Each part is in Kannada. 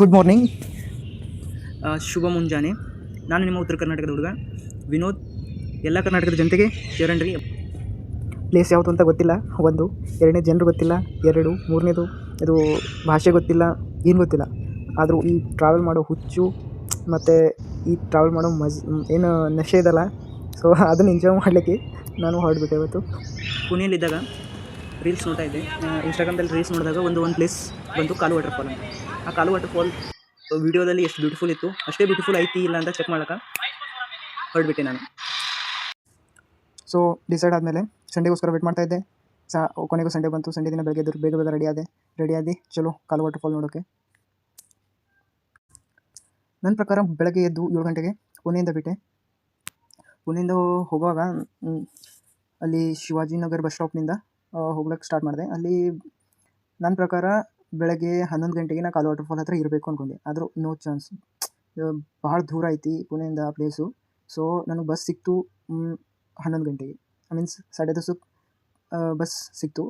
ಗುಡ್ ಮಾರ್ನಿಂಗ್ ಶುಭ ಮುಂಜಾನೆ. ನಾನು ನಿಮ್ಮ ಉತ್ತರ ಕರ್ನಾಟಕದ ಹುಡುಗ ವಿನೋದ್. ಎಲ್ಲ ಕರ್ನಾಟಕದ ಜನತೆಗೆ ಚರಣ್ರಿ ಪ್ಲೇಸ್ ಯಾವುದು ಅಂತ ಗೊತ್ತಿಲ್ಲ. ಒಂದು, ಎರಡನೇ ಜನರು ಗೊತ್ತಿಲ್ಲ, ಎರಡು, ಮೂರನೇದು ಇದು ಭಾಷೆ ಗೊತ್ತಿಲ್ಲ, ಏನು ಗೊತ್ತಿಲ್ಲ. ಆದರೂ ಈ ಟ್ರಾವೆಲ್ ಮಾಡೋ ಹುಚ್ಚು ಮತ್ತು ಈ ಟ್ರಾವೆಲ್ ಮಾಡೋ ಮಜ್, ಏನು ನಶೆ ಇದಲ್ಲ. ಸೊ ಅದನ್ನು ಎಂಜಾಯ್ ಮಾಡಲಿಕ್ಕೆ ನಾನು ಹೊರಡ್ಬಿಟ್ಟೆ ಇವತ್ತು. ಪುಣೆಯಲ್ಲಿದ್ದಾಗ ರೀಲ್ಸ್ ನೋಡ್ತಾ ಇದ್ದೆ. ಇನ್ಸ್ಟಾಗ್ರಾಮ್ದಲ್ಲಿ ರೀಲ್ಸ್ ನೋಡಿದಾಗ ಒಂದು ಒಂದು ಪ್ಲೇಸ್ ಬಂತು ಕಾಲು ವಾಟರ್ ಫಾಲ್ ಅಂತ. ಆ ಕಾಲು ವಾಟರ್ ಫಾಲ್ ವೀಡಿಯೋದಲ್ಲಿ ಎಷ್ಟು ಬ್ಯೂಟಿಫುಲ್ ಇತ್ತು? ಅಷ್ಟೇ ಬ್ಯೂಟಿಫುಲ್ ಐತಿ ಇಲ್ಲ ಅಂತ ಚೆಕ್ ಮಾಡೋಕೆ ಹೊರಡ್ಬಿಟ್ಟೆ ನಾನು. ಸೊ ಡಿಸೈಡ್ ಆದಮೇಲೆ ಸಂಡೇಗೋಸ್ಕರ ವೇಟ್ ಮಾಡ್ತಾ ಇದ್ದೆ. ಸಾ, ಕೊನೆಗೂ ಸಂಡೇ ಬಂತು. ಸಂಡೇ ದಿನ ಬೆಳಗ್ಗೆ ಬೇಗ ಬೇಗ ರೆಡಿ ಆದೆ. ರೆಡಿ ಆದಿ, ಚಲೋ ಕಾಲು ವಾಟರ್ ಫಾಲ್ ನೋಡೋಕ್ಕೆ ನನ್ನ ಪ್ರಕಾರ ಬೆಳಗ್ಗೆ ಎದ್ದು ಏಳು ಗಂಟೆಗೆ ಪುಣೆಯಿಂದ ಬಿಟ್ಟೆ. ಪುಣೆಯಿಂದ ಹೋಗುವಾಗ ಅಲ್ಲಿ ಶಿವಾಜಿನಗರ್ ಬಸ್ ಸ್ಟಾಪ್ನಿಂದ ಹೋಗ್ಲಿಕ್ಕೆ ಸ್ಟಾರ್ಟ್ ಮಾಡಿದೆ. ಅಲ್ಲಿ ನನ್ನ ಪ್ರಕಾರ ಬೆಳಗ್ಗೆ ಹನ್ನೊಂದು ಗಂಟೆಗೆ ನಾ ಕಾಲು ವಾಟರ್ ಫಾಲ್ ಹತ್ರ ಇರಬೇಕು ಅಂದ್ಕೊಂಡೆ ಆದರೂ ನೋ ಚಾನ್ಸ್ ಭಾಳ ದೂರ ಐತಿ ಪುಣೆಯಿಂದ ಆ ಪ್ಲೇಸು ಸೊ ನನಗೆ ಬಸ್ ಸಿಕ್ತು ಹನ್ನೊಂದು ಗಂಟೆಗೆ. ಐ ಮೀನ್ಸ್ ಸಾಡೆ ದಸಕ್ಕೆ ಬಸ್ ಸಿಕ್ತು.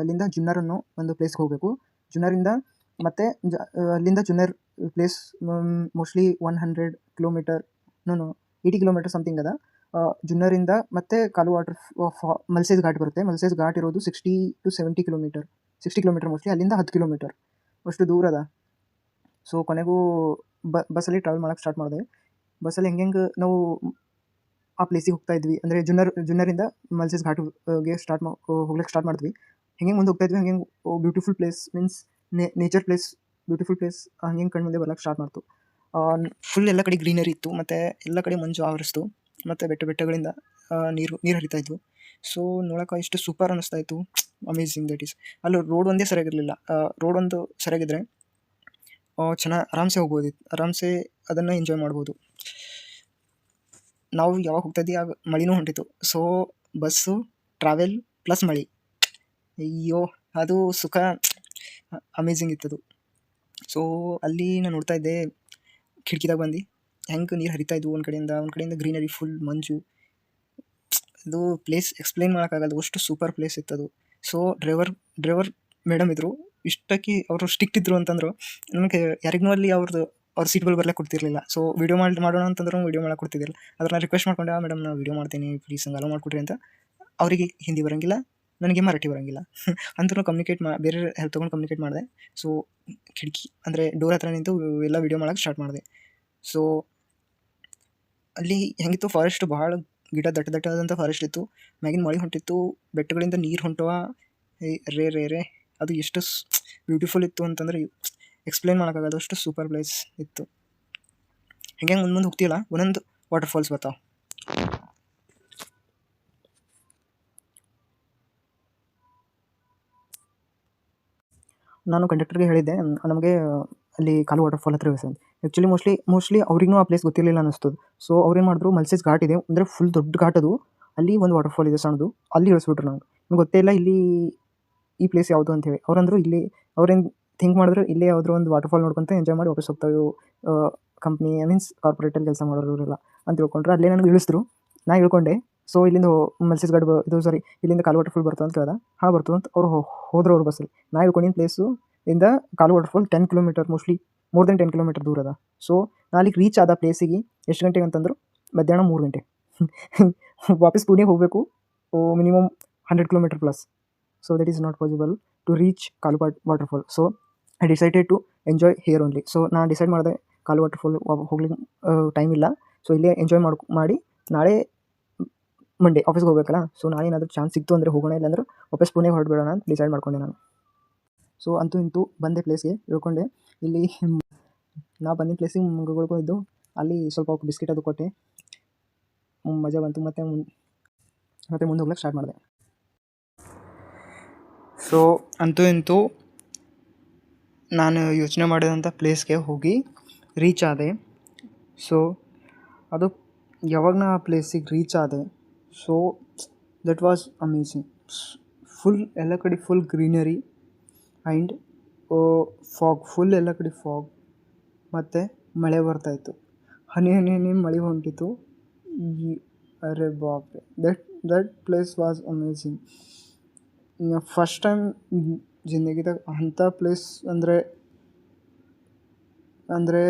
ಅಲ್ಲಿಂದ ಜುನ್ನರ್ ಒಂದು ಪ್ಲೇಸ್ಗೆ ಹೋಗಬೇಕು. ಜುನ್ನರಿಂದ ಮತ್ತು ಅಲ್ಲಿಂದ Junnar place mostly one hundred kilometre no eighty kilometre something ಅದ. ಜುನ್ನರಿಂದ ಮತ್ತೆ ಕಾಲು ವಾಟರ್ ಮಲ್ಸೇಸ್ ಘಾಟ್ ಬರುತ್ತೆ. ಮಲ್ಸೇಸ್ ಘಾಟ್ ಇರೋದು sixty to seventy kilometre sixty kilometre mostly ಅಲ್ಲಿಂದ ಹತ್ತು ಕಿಲೋಮೀಟರ್ ಅಷ್ಟು ದೂರ ಅದ. ಸೊ ಕೊನೆಗೂ ಬಸ್ಸಲ್ಲಿ ಟ್ರಾವೆಲ್ ಮಾಡೋಕೆ ಸ್ಟಾರ್ಟ್ ಮಾಡಿದೆ. ಬಸ್ಸಲ್ಲಿ ಹೆಂಗೆ ಹೆಂಗೆ ನಾವು ಆ ಪ್ಲೇಸಿಗೆ ಹೋಗ್ತಾ ಇದ್ವಿ, ಅಂದರೆ ಜುನ್ನರ್, ಜುನ್ನರಿಂದ ಮಲ್ಸೇಸ್ ಘಾಟ್ಗೆ ಸ್ಟಾರ್ಟ್ ಮಾ ಹೋಗ್ಲಿಕ್ಕೆ ಸ್ಟಾರ್ಟ್ ಮಾಡಿದ್ವಿ. ಹೆಂಗೆ ಮುಂದೆ ಹೋಗ್ತಾ ಇದ್ವಿ, ಹಂಗೆ beautiful place means nature place beautiful place ಹಂಗೆ ಕಣ್ಮುಂದೆ ಬರೋಕ್ಕೆ ಸ್ಟಾರ್ಟ್ ಮಾಡ್ತು. ಫುಲ್ ಎಲ್ಲ ಕಡೆ ಗ್ರೀನರಿ ಇತ್ತು, ಮತ್ತು ಎಲ್ಲ ಕಡೆ ಮಂಜು ಆವರಿಸ್ತು. ಮತ್ತು ಬೆಟ್ಟ ಬೆಟ್ಟಗಳಿಂದ ನೀರು ನೀರು ಹರಿತಾ ಇದ್ವು. ಸೊ ನೋಡೋಕೆ ಎಷ್ಟು ಸೂಪರ್ ಅನ್ನಿಸ್ತಾ ಇತ್ತು. ಅಮೇಝಿಂಗ್ ದಟ್ ಈಸ್ ಅಲ್ಲಿ ರೋಡ್ ಒಂದೇ ಸರಿಯಾಗಿರಲಿಲ್ಲ. ರೋಡ್ ಒಂದು ಸರಿಯಾಗಿದ್ದರೆ ಚೆನ್ನಾಗಿ ಆರಾಮ್ಸೆ ಹೋಗ್ಬೋದಿತ್ತು ಆರಾಮ್ಸೆ ಅದನ್ನು ಎಂಜಾಯ್ ಮಾಡ್ಬೋದು. ನಾವು ಯಾವಾಗ ಹೋಗ್ತಾ ಇದ್ದೀವಿ ಆಗ ಮಳೆನೂ ಹೊಂಟಿತ್ತು. ಸೊ ಬಸ್ಸು ಟ್ರಾವೆಲ್ ಪ್ಲಸ್ ಮಳೆ. ಅಯ್ಯೋ, ಅದು ಸುಖ. ಅಮೇಝಿಂಗ್ ಇತ್ತದು. ಸೊ ಅಲ್ಲಿ ನಾನು ನೋಡ್ತಾ ಇದ್ದೆ, ಕಿಟಕಿದಾಗ ಬಂದು. ಹೆಂಗೆ ನೀರು ಹರಿತಾ ಇದ್ವು ಒಂದು ಕಡೆಯಿಂದ ಒಂದು ಕಡೆಯಿಂದ ಗ್ರೀನರಿ ಫುಲ್ ಮಂಜು. ಅದು ಪ್ಲೇಸ್ ಎಕ್ಸ್ಪ್ಲೈನ್ ಮಾಡೋಕ್ಕಾಗಲ್ಲ ಅಷ್ಟು ಸೂಪರ್ ಪ್ಲೇಸ್ ಇತ್ತದು. ಸೊ ಡ್ರೈವರ್ ಡ್ರೈವರ್ ಮೇಡಮ್ ಇದ್ದರು ಇಷ್ಟಕ್ಕೆ ಅವರು ಸ್ಟಿಕ್ಟ್ ಇದ್ರು ಅಂತಂದ್ರು ನನಗೆ ಯಾರಿಗೂ ಅಲ್ಲಿ ಅವ್ರದ್ದು ಅವ್ರ ಸೀಟ್ಗಳು ಬರಲೇ ಕೊಡ್ತಿರ್ಲಿಲ್ಲ. ಸೊ ವಿಡಿಯೋ ಮಾಡಿ, ಮಾಡೋಣ ಅಂತಂದ್ರು ವೀಡಿಯೋ ಮಾಡಕ್ಕೆ ಕೊಡ್ತಿದ್ದಿಲ್ಲ. ಅದ್ರ ನಾನು ರಿಕ್ವೆಸ್ಟ್ ಮಾಡ್ಕೊಂಡೆ ಮೇಡಮ್ ನಾನು ವೀಡಿಯೋ ಮಾಡ್ತೀನಿ ಪ್ಲೀಸ್ ಹಂಗೆ ಅಲೋ ಮಾಡಿಕೊಡ್ರಿ ಅಂತ. ಅವರಿಗೆ ಹಿಂದಿ ಬರೋಂಗಿಲ್ಲ, ನನಗೆ ಮರಾಠಿ ಬರೋಂಗಿಲ್ಲ. ಅಂತೂ ಕಮ್ಯುನಿಕೇಟ್ ಮಾ, ಬೇರೆ ಹೆಲ್ಪ್ ತೊಗೊಂಡು ಕಮ್ಯುನಿಕೇಟ್ ಮಾಡಿದೆ. ಸೊ ಕಿಟಕಿ, ಅಂದರೆ ಡೋರ್ ಹತ್ರ ನಿಂತು ಎಲ್ಲ ವೀಡಿಯೋ ಮಾಡೋಕ್ಕೆ ಸ್ಟಾರ್ಟ್ ಮಾಡಿದೆ. ಸೊ ಅಲ್ಲಿ ಹೆಂಗಿತ್ತು? ಫಾರೆಸ್ಟ್ ಭಾಳ ಗಿಡ ದಟ್ಟ ದಟ್ಟವಾದಂಥ ಫಾರೆಸ್ಟ್ ಇತ್ತು. ಮ್ಯಾಗಿನ ಮಳೆ ಹೊಂಟಿತ್ತು. ಬೆಟ್ಟಗಳಿಂದ ನೀರು ಹೊಂಟವ. ರೇ ರೇ ರೇ. ಅದು ಎಷ್ಟು ಬ್ಯೂಟಿಫುಲ್ ಇತ್ತು ಅಂತಂದ್ರೆ ಎಕ್ಸ್ಪ್ಲೈನ್ ಮಾಡೋಕ್ಕಾಗದು ಅಷ್ಟು ಸೂಪರ್ ಪ್ಲೇಸ್ ಇತ್ತು. ಹೆಂಗೆ ಮುಂದೆ ಮುಂದೆ ಹೋಗ್ತಿಲ್ಲ ಒಂದೊಂದು ವಾಟರ್ ಫಾಲ್ಸ್ ಬರ್ತಾವೆ. ನಾನು ಕಂಡಕ್ಟರ್ಗೆ ಹೇಳಿದ್ದೆ. ನಮಗೆ ಅಲ್ಲಿ ಕಾಲು ವಾಟರ್ ಫಾಲ್ ಹತ್ರ ಇಳಿಸಿ ಅಂತ. ಆ್ಯಕ್ಚುಲಿ ಮೋಸ್ಟ್ಲಿ ಮೋಸ್ಟ್ಲಿ ಅವ್ರಿಗೂ ಆ ಪ್ಲೇಸ್ ಗೊತ್ತಿರಲಿಲ್ಲ ಅನ್ನಿಸ್ತದೆ. ಸೊ ಅವ್ರೇನು ಮಾಡಿದ್ರು ಮಲ್ಸೇಸ್ ಘಾಟ್ ಇದೆ. ಅಂದರೆ ಫುಲ್ ದೊಡ್ಡ ಘಾಟ್ ಅದು. ಅಲ್ಲಿ ಒಂದು ವಾಟರ್ಫಾಲ್ ಇದೆ ಸಣ್ಣದು. ಅಲ್ಲಿ ಇಳಿಸ್ಬಿಟ್ರು ನಂಗೆ ನಿಮ್ಗೆ ಗೊತ್ತೇ ಇಲ್ಲ ಇಲ್ಲಿ ಈ ಪ್ಲೇಸ್ ಯಾವುದು ಅಂತ ಹೇಳಿ. ಅವ್ರಂದರು ಇಲ್ಲಿ, ಅವ್ರೇನು ಥಿಂಕ್ ಮಾಡಿದ್ರು, ಇಲ್ಲೇ ಯಾವ್ದಾದ್ರು ಒಂದು ವಾಟರ್ ಫಾಲ್ ನೋಡ್ಕೊಂತ ಎಂಜಾಯ್ ಮಾಡಿ ವಾಪಸ್ ಹೋಗ್ತಾವೆ ಕಂಪ್ನಿ ಮೀನ್ಸ್ ಕಾರ್ಪೊರೇಟಲ್ಲಿ ಕೆಲಸ ಮಾಡೋರು ಇವರೆಲ್ಲ ಅಂತ ತಿಳ್ಕೊಂಡ್ರೆ. ಅಲ್ಲೇ ನನಗೆ ಇಳಿಸಿದ್ರು ನಾ ಇಳ್ಕೊಂಡೆ. ಸೊ ಇಲ್ಲಿಂದ ಮಲ್ಸೇಸ್ ಬ, ಇದು ಸಾರಿ ಇಲ್ಲಿಂದ ಕಾಲು ವಾಟರ್ ಫಾಲ್ ಬರ್ತದೆ ಅಂತ ಕೇಳ್ದೆ. ಹಾಂ, ಬರ್ತದೆ ಅಂತ ಅವ್ರು ಹೋದ್ರು ಅವ್ರ ಬಸ್ಸಲ್ಲಿ. ನಾ ಇಳ್ಕೊಂಡಿನ ಪ್ಲೇಸು ಇಂದ Kalu waterfall ten kilometer mostly more than ten kilometer ದೂರ ಅದ. ಸೊ ನಾಲಿಗೆ ರೀಚ್ ಆದ ಪ್ಲೇಸಿಗೆ ಎಷ್ಟು ಗಂಟೆಗೆ ಅಂತಂದ್ರು? ಮಧ್ಯಾಹ್ನ ಮೂರು ಗಂಟೆ. ವಾಪಸ್ ಪುಣೆಗೆ ಹೋಗಬೇಕು. Minimum hundred kilometer plus so that is not possible to reach Kalu waterfall so I decided to enjoy here only so ನಾನು ಡಿಸೈಡ್ ಮಾಡಿದೆ ಕಾಲು ವಾಟರ್ಫಾಲ್ ಹೋಗ್ಲಿಕ್ಕೆ ಟೈಮ್ ಇಲ್ಲ. ಸೊ ಇಲ್ಲೇ ಎಂಜಾಯ್ ಮಾಡ್ ಮಾಡಿ ನಾಳೆ ಮಂಡೇ ಆಫೀಸ್ಗೆ ಹೋಗ್ಬೇಕಲ್ಲ? ಸೊ ನಾಳೆ ಏನಾದರೂ ಚಾನ್ಸ್ ಸಿಕ್ತು ಅಂದರೆ ಹೋಗೋಣ, ಇಲ್ಲಾಂದ್ರೆ ವಾಪಸ್ ಪುಣೆಗೆ ಹೊರಡ್ಬೇಡೋಣ ಅಂತ ಡಿಸೈಡ್ ಮಾಡ್ಕೊಂಡೆ ನಾನು. ಸೊ ಅಂತೂ ಇಂತೂ ಬಂದೆ ಪ್ಲೇಸ್ಗೆ ಇಳ್ಕೊಂಡೆ ಇಲ್ಲಿ ನಾ ಬಂದಿದ್ದ ಪ್ಲೇಸಿಗೆ ಮುಂಗಗಳು ಇದ್ದು, ಅಲ್ಲಿ ಸ್ವಲ್ಪ ಬಿಸ್ಕೆಟ್ ಅದು ಕೊಟ್ಟೆ. ಮಜಾ ಬಂತು. ಮತ್ತು ಮತ್ತು ಮುಂದೆ ಹೋಗ್ಲಿಕ್ಕೆ ಸ್ಟಾರ್ಟ್ ಮಾಡಿದೆ. ಸೊ ಅಂತೂ ಇಂತೂ ನಾನು ಯೋಚನೆ ಮಾಡಿದಂಥ ಪ್ಲೇಸ್ಗೆ ಹೋಗಿ ರೀಚ್ ಆದೆ. ಸೊ ಅದು ಯಾವಾಗ ನಾ ಆ ಪ್ಲೇಸಿಗೆ ರೀಚ್ ಆದೆ so that was amazing full ಎಲ್ಲ ಕಡೆ full greenery and fog full ಎಲ್ಲ ಕಡೆ ಫಾಗ್ ಮತ್ತು ಮಳೆ ಬರ್ತಾಯಿತ್ತು ಹನಿ ಹನಿ ಹನಿ ಮಳೆ ಹೊಂಟಿತ್ತು ಅರೆ ಬಾಪ್ರೆ. That that place was amazing first time ಜಿಂದಗಿದಾಗ ಅಂಥ ಪ್ಲೇಸ್ ಅಂದರೆ ಅಂದರೆ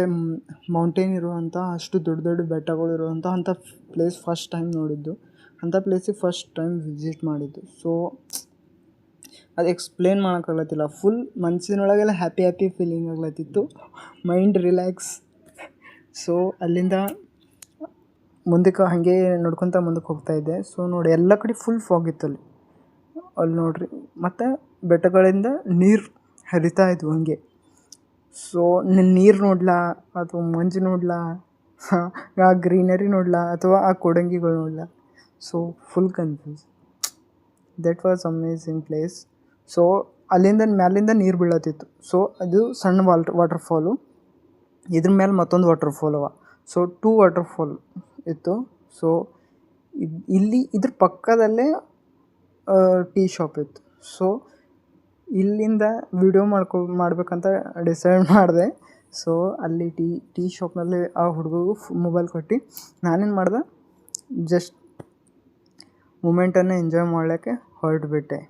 ಮೌಂಟೇನ್ ಇರುವಂಥ, ಅಷ್ಟು ದೊಡ್ಡ ದೊಡ್ಡ ಬೆಟ್ಟಗಳು ಇರುವಂಥ ಅಂಥ ಪ್ಲೇಸ್ ಫಸ್ಟ್ ಟೈಮ್ ನೋಡಿದ್ದು. ಅಂಥ ಪ್ಲೇಸಿಗೆ ಫಸ್ಟ್ ಟೈಮ್ ವಿಸಿಟ್ ಮಾಡಿದ್ದು. ಸೊ ಅದು ಎಕ್ಸ್ಪ್ಲೇನ್ ಮಾಡೋಕ್ಕಾಗ್ಲತ್ತಿಲ್ಲ. ಫುಲ್ ಮನಸ್ಸಿನೊಳಗೆಲ್ಲ ಹ್ಯಾಪಿ ಹ್ಯಾಪಿ ಫೀಲಿಂಗ್ ಆಗ್ಲತ್ತಿತ್ತು. ಮೈಂಡ್ ರಿಲ್ಯಾಕ್ಸ್ ಸೊ ಅಲ್ಲಿಂದ ಮುಂದಕ್ಕೆ ಹಾಗೆ ನೋಡ್ಕೊತ ಮುಂದಕ್ಕೆ ಹೋಗ್ತಾ ಇದ್ದೆ. ಸೊ ನೋಡಿ, ಎಲ್ಲ ಕಡೆ ಫುಲ್ ಫಾಗ್ ಇತ್ತು ಅಲ್ಲಿ. ಅಲ್ಲಿ ನೋಡ್ರಿ, ಮತ್ತು ಬೆಟ್ಟಗಳಿಂದ ನೀರು ಹರಿತಾ ಇದ್ವು ಹಂಗೆ. ಸೊ ನೀರು ನೋಡ್ಲಾ, ಅಥವಾ ಮಂಜು ನೋಡ್ಲಾ, ಆ ಗ್ರೀನರಿ ನೋಡ್ಲಾ, ಅಥವಾ ಆ ಕೊಡಂಗಿಗಳು ನೋಡ್ಲಾ? So full confuse that was amazing place so ಅಲ್ಲಿಂದ ಮ್ಯಾಲಿಂದ ನೀರು ಬೀಳತ್ತಿತ್ತು ಸೊ ಅದು ಸಣ್ಣ ವಾಟರ್ ಫಾಲು ಇದ್ರ ಮೇಲೆ ಮತ್ತೊಂದು ವಾಟರ್ ಫಾಲ್ ಅವ. ಸೊ ಟೂ ವಾಟರ್ ಫಾಲ್ ಇತ್ತು ಸೊ ಇಲ್ಲಿ, ಇದ್ರ ಪಕ್ಕದಲ್ಲೇ ಟೀ ಶಾಪ್ ಇತ್ತು. ಸೊ ಇಲ್ಲಿಂದ ವಿಡಿಯೋ ಮಾಡ್ಕೊ, ಮಾಡ್ಬೇಕಂತ ಡಿಸೈಡ್ ಮಾಡಿದೆ. ಸೊ ಅಲ್ಲಿ ಟೀ ಟೀ ಶಾಪ್ನಲ್ಲಿ ಆ ಹುಡುಗಗೂ ಮೊಬೈಲ್ ಕೊಟ್ಟು. ನಾನೇನು ಮಾಡ್ದೆ? ಜಸ್ಟ್ ಮೂಮೆಂಟನ್ನು ಎಂಜಾಯ್ ಮಾಡಲಿಕ್ಕೆ ಹೊರಟ್ಬಿಟ್ಟೆ.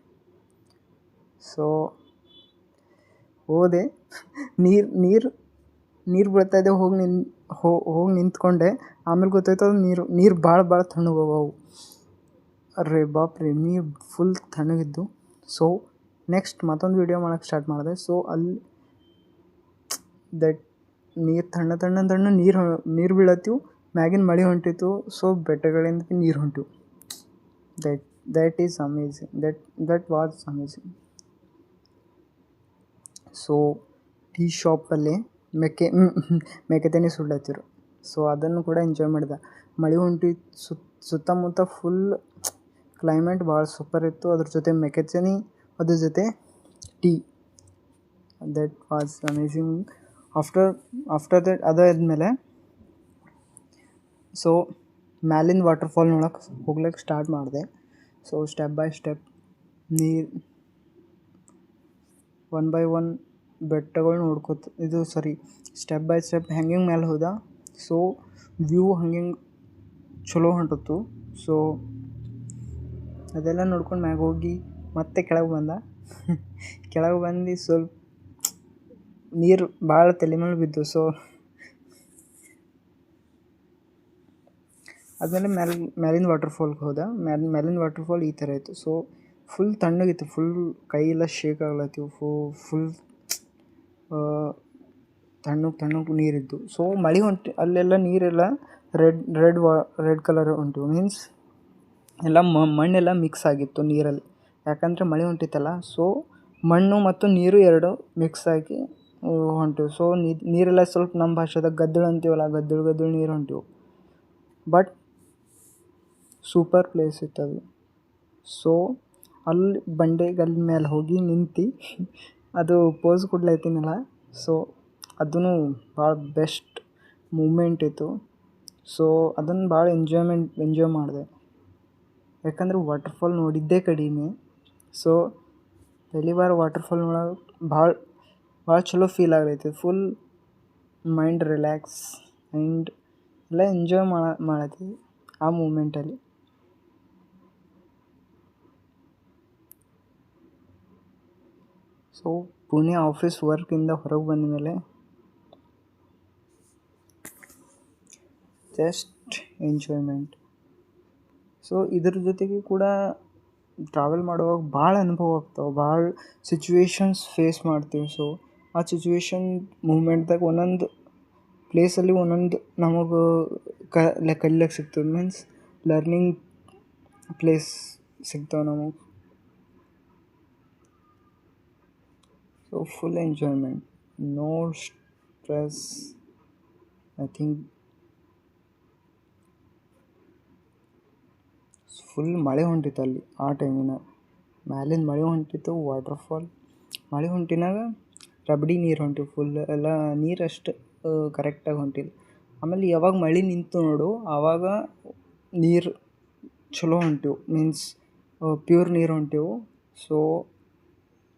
ಸೊ ಹೋದೆ. ನೀರು ನೀರು ನೀರು ಬೀಳ್ತಾಯಿದೆ ಹೋಗಿ ನಿನ್ ಹೋಗಿ ನಿಂತ್ಕೊಂಡೆ. ಆಮೇಲೆ ಗೊತ್ತಾಯ್ತು ಅದು ನೀರು ನೀರು ಭಾಳ ಭಾಳ ತಣ್ಣಗವು ಅರೆ ಬಾಪ್ ರೀ ನೀರು ಫುಲ್ ತಣ್ಣಗಿದ್ದು. ಸೊ ನೆಕ್ಸ್ಟ್ ಮತ್ತೊಂದು ವೀಡಿಯೋ ಮಾಡೋಕ್ಕೆ ಸ್ಟಾರ್ಟ್ ಮಾಡಿದೆ. ಸೊ ಅಲ್ಲಿ ದಟ್ ನೀರು ತಣ್ಣ ತಣ್ಣ ತಣ್ಣ ನೀರು ನೀರು ಬೀಳತ್ತಿವು ಮ್ಯಾಗಿನ ಮಳೆ ಹೊಂಟಿತ್ತು. ಸೊ ಬೆಟ್ಟಗಳಿಂದ ನೀರು ಹೊಂಟಿವು that that is amazing that that was amazing so tea ಶಾಪಲ್ಲಿ ಮೆಕ್ಕೆ ಮೇಕೆ ತೆನೆ ಸುಡ್ಲತ್ತಿರು ಸೊ ಅದನ್ನು ಕೂಡ ಎಂಜಾಯ್ ಮಾಡಿದೆ. ಮಳೆ ಹೊಂಟಿ ಸುತ್ತ ಸುತ್ತಮುತ್ತ ಫುಲ್ ಕ್ಲೈಮೇಟ್ ಭಾಳ ಸೂಪರ್ ಇತ್ತು. ಅದ್ರ ಜೊತೆ ಮೆಕ್ಕೆತೆನಿ, ಅದ್ರ ಜೊತೆ tea that was amazing after after that ಅದಾದ್ಮೇಲೆ ಸೊ ಮ್ಯಾಲಿಂದ ವಾಟರ್ಫಾಲ್ ನೋಡೋಕೆ ಹೋಗ್ಲಿಕ್ಕೆ ಸ್ಟಾರ್ಟ್ ಮಾಡಿದೆ. ಸೊ ಸ್ಟೆಪ್ ಬೈ ಸ್ಟೆಪ್ ನೀರು ಒನ್ ಬೈ ಒನ್ ಬೆಟ್ಟಗಳು ನೋಡ್ಕೊತ ಇದು ಸಾರಿ, ಸ್ಟೆಪ್ ಬೈ ಸ್ಟೆಪ್ ಹೆಂಗೆ ಮೇಲೆ ಹೋದ, ಸೊ ವ್ಯೂ ಹಂಗೆ ಚಲೋ ಹೊಂಟತ್ತು, ಸೊ ಅದೆಲ್ಲ ನೋಡ್ಕೊಂಡು ಮ್ಯಾಗ ಹೋಗಿ ಮತ್ತೆ ಕೆಳಗೆ ಬಂದ. ಕೆಳಗೆ ಬಂದು ಸ್ವಲ್ಪ ನೀರು ಭಾಳ ತಲೆ ಮೇಲೆ ಬಿದ್ದು, ಸೊ ಆದಮೇಲೆ ಮ್ಯಾಲ ಮ್ಯಾಲಿನ ವಾಟರ್ಫಾಲ್ಗೆ ಹೋದ. ಮ್ಯಾಲ ಮ್ಯಾಲಿನ ವಾಟರ್ಫಾಲ್ ಈ ಥರ ಇತ್ತು, ಸೊ ಫುಲ್ ತಣ್ಣಗಿತ್ತು, ಫುಲ್ ಕೈ ಎಲ್ಲ ಶೇಕ್ ಆಗ್ಲತ್ತಿವು, ಫು, ಫುಲ್ ತಣ್ಣಗೆ ತಣ್ಣಗೆ ನೀರಿದ್ದು. ಸೊ ಮಳೆ ಹೊಂಟಿ ಅಲ್ಲೆಲ್ಲ ನೀರೆಲ್ಲ ರೆಡ್ ರೆಡ್ ವಾ, ರೆಡ್ ಕಲರ್ ಹೊಂಟಿವು ಮೀನ್ಸ್ ಎಲ್ಲ ಮಣ್ಣೆಲ್ಲ ಮಿಕ್ಸ್ ಆಗಿತ್ತು ನೀರಲ್ಲಿ. ಯಾಕಂದರೆ ಮಳೆ ಹೊಂಟಿತ್ತಲ್ಲ ಸೊ ಮಣ್ಣು ಮತ್ತು ನೀರು ಎರಡು ಮಿಕ್ಸ್ ಆಗಿ ಹೊಂಟು ಸೊ ನೀರೆಲ್ಲ ಸ್ವಲ್ಪ ನಮ್ಮ ಭಾಷೆದಾಗ ಗದ್ದಳು ಅಂತೀವಲ್ಲ ಗದ್ದಳು ಗದ್ದಳು ನೀರು ಹೊಂಟಿವು ಬಟ್ ಸೂಪರ್ ಪ್ಲೇಸ್ ಇತ್ತು ಸೊ ಅಲ್ಲಿ ಬಂಡೆಗಲ್ಲ ಮೇಲೆ ಹೋಗಿ ನಿಂತು. ಅದು ಪೋಸ್ ಕೊಡ್ಲೈತಿನಲ್ಲ ಸೊ ಅದೂ ಭಾಳ ಬೆಸ್ಟ್ ಮೂಮೆಂಟ್ ಇತ್ತು. ಸೊ ಅದನ್ನು ಭಾಳ ಎಂಜಾಯ್ಮೆಂಟ್ ಎಂಜಾಯ್ ಮಾಡಿದೆ. ಯಾಕಂದ್ರೆ ವಾಟರ್ಫಾಲ್ ನೋಡಿದ್ದೇ ಕಡಿಮೆ. ಸೊ ಪೆಹ್ಲಿ ಬಾರ್ ವಾಟರ್ಫಾಲ್ ನೋಡೋಕೆ ಭಾಳ ಭಾಳ ಚಲೋ ಫೀಲ್ ಆಗೈತೆ. ಫುಲ್ ಮೈಂಡ್ ರಿಲ್ಯಾಕ್ಸ್ ಆ್ಯಂಡ್ ಎಲ್ಲ ಎಂಜಾಯ್ ಮಾಡ ಮಾಡತ್ತೀವಿ ಆ ಮೂಮೆಂಟಲ್ಲಿ ಸೊ ಪುಣೆ ಆಫೀಸ್ ವರ್ಕಿಂದ ಹೊರಗೆ ಬಂದ ಮೇಲೆ ಜಸ್ಟ್ ಎಂಜಾಯ್ಮೆಂಟ್ ಸೊ ಇದ್ರ ಜೊತೆಗೆ ಕೂಡ ಟ್ರಾವೆಲ್ ಮಾಡುವಾಗ ಭಾಳ ಅನುಭವ ಆಗ್ತಾವೆ. ಭಾಳ ಸಿಚುವೇಶನ್ಸ್ ಫೇಸ್ ಮಾಡ್ತೀವಿ. ಸೊ ಆ ಸಿಚುವೇಶನ್ ಮೂಮೆಂಟ್ದಾಗ ಒಂದೊಂದು ಪ್ಲೇಸಲ್ಲಿ ಒಂದೊಂದು ನಮಗೆ ಕ ಕಲಿಯಕ್ಕೆ ಸಿಗ್ತದೆ. ಮೀನ್ಸ್ ಲರ್ನಿಂಗ್ ಪ್ಲೇಸ್ ಸಿಗ್ತಾವೆ ನಮಗೆ. So full enjoyment no stress nothing. Full ಮಳೆ ಹೊಂಟಿತ್ತು ಅಲ್ಲಿ, ಆ ಟೈಮಿನ ಮ್ಯಾಲಿಂದ ಮಳೆ ಹೊಂಟಿತ್ತು ವಾಟರ್ಫಾಲ್ ಮಳೆ ಹೊಂಟಿನಾಗ ರಬಡಿ ನೀರು ಹೊಂಟಿವು ಫುಲ್ ಎಲ್ಲ ನೀರು ಅಷ್ಟು ಕರೆಕ್ಟಾಗಿ ಹೊಂಟಿಲ್ಲ. ಆಮೇಲೆ ಯಾವಾಗ ಮಳೆ ನಿಂತು ನೋಡು, ಆವಾಗ ನೀರು ಚಲೋ ಹೊಂಟಿವು ಮೀನ್ಸ್ ಪ್ಯೂರ್ ನೀರು ಹೊಂಟಿವು ಸೊ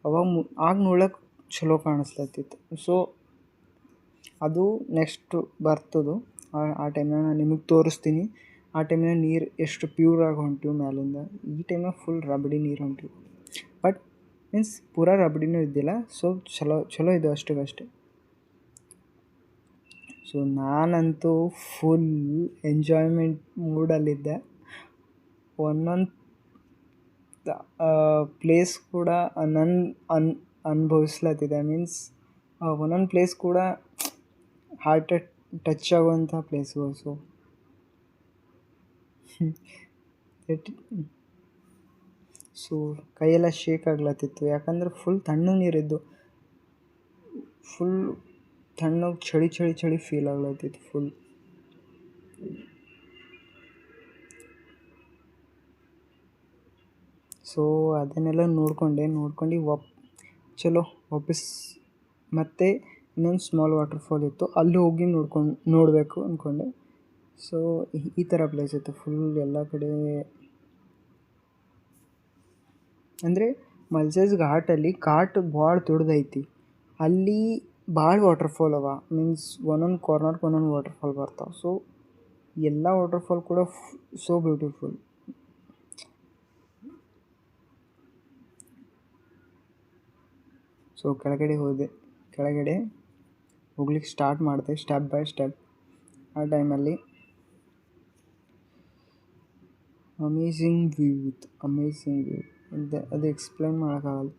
ಅವಾಗ ಮು, ಆಗ ನೋಡಕ್ಕೆ ಚಲೋ ಕಾಣಿಸ್ಲತ್ತಿತ್ತು ಸೊ ಅದು ನೆಕ್ಸ್ಟ್ ಬರ್ತದು. ಆ ಟೈಮ್ನಾಗ ನಾನು ನಿಮಗೆ ತೋರಿಸ್ತೀನಿ. ಆ ಟೈಮ್ನಾಗ ನೀರು ಎಷ್ಟು ಪ್ಯೂರಾಗಿ ಹೊಂಟಿವು ಮ್ಯಾಲಿಂದ. ಈ ಟೈಮ್ನಾಗ ಫುಲ್ ರಬಡಿ ನೀರು ಹೊಂಟಿವು ಬಟ್ ಮೀನ್ಸ್ ಪೂರ ರಬಡಿನೂ ಇದ್ದಿಲ್ಲ. ಸೊ ಚಲೋ ಚಲೋ ಇದ್ದವು ಅಷ್ಟಕ್ಕಷ್ಟೇ ಸೊ ನಾನಂತೂ ಫುಲ್ ಎಂಜಾಯ್ಮೆಂಟ್ ಮೂಡಲ್ಲಿದ್ದೆ ಒಂದೊಂದು ಪ್ಲೇಸ್ ಕೂಡ ನನ್ನ ಅನ್ ಅನುಭವಿಸ್ಲತ್ತಿದೆ ಮೀನ್ಸ್ ಒಂದೊಂದು ಪ್ಲೇಸ್ ಕೂಡ ಹಾರ್ಟ್ ಟಚ್ ಆಗುವಂಥ ಪ್ಲೇಸ್ಗಳು ಸೊ ಸೊ ಕೈಯೆಲ್ಲ ಶೇಕ್ ಆಗ್ಲತ್ತಿತ್ತು ಯಾಕಂದ್ರೆ ಫುಲ್ ತಣ್ಣಗೆ ನೀರಿದ್ದು. ಫುಲ್ ತಣ್ಣಗೆ ಚಳಿ ಚಳಿ ಚಳಿ ಫೀಲ್ ಆಗ್ಲತ್ತಿತ್ತು ಫುಲ್ ಸೊ ಅದನ್ನೆಲ್ಲ ನೋಡಿಕೊಂಡೆ, ನೋಡ್ಕೊಂಡು ವಾಪ್ ಚಲೋ, ವಾಪಸ್ ಮತ್ತೆ ಇನ್ನೊಂದು ಸ್ಮಾಲ್ ವಾಟರ್ಫಾಲ್ ಇತ್ತು. ಅಲ್ಲಿ ಹೋಗಿ ನೋಡ್ಕೊಂಡು, ನೋಡಬೇಕು ಅಂದ್ಕೊಂಡೆ ಸೊ ಈ ಥರ ಪ್ಲೇಸ್ ಇತ್ತು. ಫುಲ್ ಎಲ್ಲ ಕಡೆ ಅಂದರೆ ಮಲ್ಸೇಸ್ ಘಾಟಲ್ಲಿ ಘಾಟ್ ಭಾಳ ದೊಡ್ಡದೈತಿ. ಅಲ್ಲಿ ಭಾಳ ವಾಟರ್ಫಾಲ್ ಅವ. ಮೀನ್ಸ್ ಒಂದೊಂದು ಕಾರ್ನರ್ಗೆ ಒಂದೊಂದು ವಾಟರ್ಫಾಲ್ ಬರ್ತಾವೆ. ಸೊ ಎಲ್ಲ ವಾಟರ್ಫಾಲ್ ಕೂಡ ಸೋ ಬ್ಯೂಟಿಫುಲ್ ಸೊ ಕೆಳಗಡೆ ಹೋದೆ. ಕೆಳಗಡೆ ಹೋಗ್ಲಿಕ್ಕೆ ಸ್ಟಾರ್ಟ್ ಮಾಡಿದೆ ಸ್ಟೆಪ್ ಬೈ ಸ್ಟೆಪ್ ಆ ಟೈಮಲ್ಲಿ ಅಮೇಝಿಂಗ್ ವ್ಯೂ ಇತ್ತು. ಅಮೇಝಿಂಗ್ ವ್ಯೂ ಅದು ಅದು ಎಕ್ಸ್ಪ್ಲೈನ್ ಮಾಡೋಕ್ಕಾಗಲ್ಲ.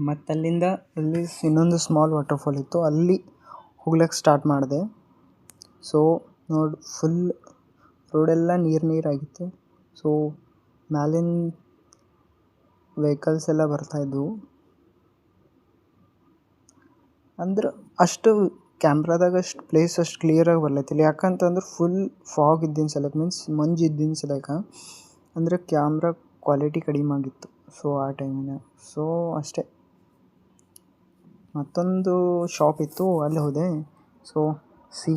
ಮತ್ತು ಅಲ್ಲಿಂದ ಅಲ್ಲಿ ಇನ್ನೊಂದು ಸ್ಮಾಲ್ ವಾಟರ್ಫಾಲ್ ಇತ್ತು. ಅಲ್ಲಿ ಹೋಗ್ಲಿಕ್ಕೆ ಸ್ಟಾರ್ಟ್ ಮಾಡಿದೆ. ಸೊ ನೋಡಿ ಫುಲ್ ರೋಡೆಲ್ಲ ನೀರು ನೀರಾಗಿತ್ತು ಸೊ ಮ್ಯಾಲಿನ ವೆಹಿಕಲ್ಸ್ ಎಲ್ಲ ಬರ್ತಾಯಿದ್ವು ಅಂದ್ರೆ ಅಷ್ಟು ಕ್ಯಾಮ್ರಾದಾಗ ಅಷ್ಟು ಪ್ಲೇಸ್ ಅಷ್ಟು ಕ್ಲಿಯರಾಗಿ ಬರ್ಲತ್ತಿಲ್ಲ ಯಾಕಂತಂದ್ರೆ ಫುಲ್ ಫಾಗ್ ಇದ್ದಿನ ಸಲಕ ಮೀನ್ಸ್ ಮಂಜು ಇದ್ದಿನ ಸಲಕ ಅಂದರೆ ಕ್ಯಾಮ್ರಾ ಕ್ವಾಲಿಟಿ ಕಡಿಮೆ ಆಗಿತ್ತು. ಸೊ ಆ ಟೈಮಿನ ಸೊ ಅಷ್ಟೇ. ಮತ್ತೊಂದು ಶಾಪ್ ಇತ್ತು, ಅಲ್ಲಿ ಹೋದೆ. ಸೊ ಸಿ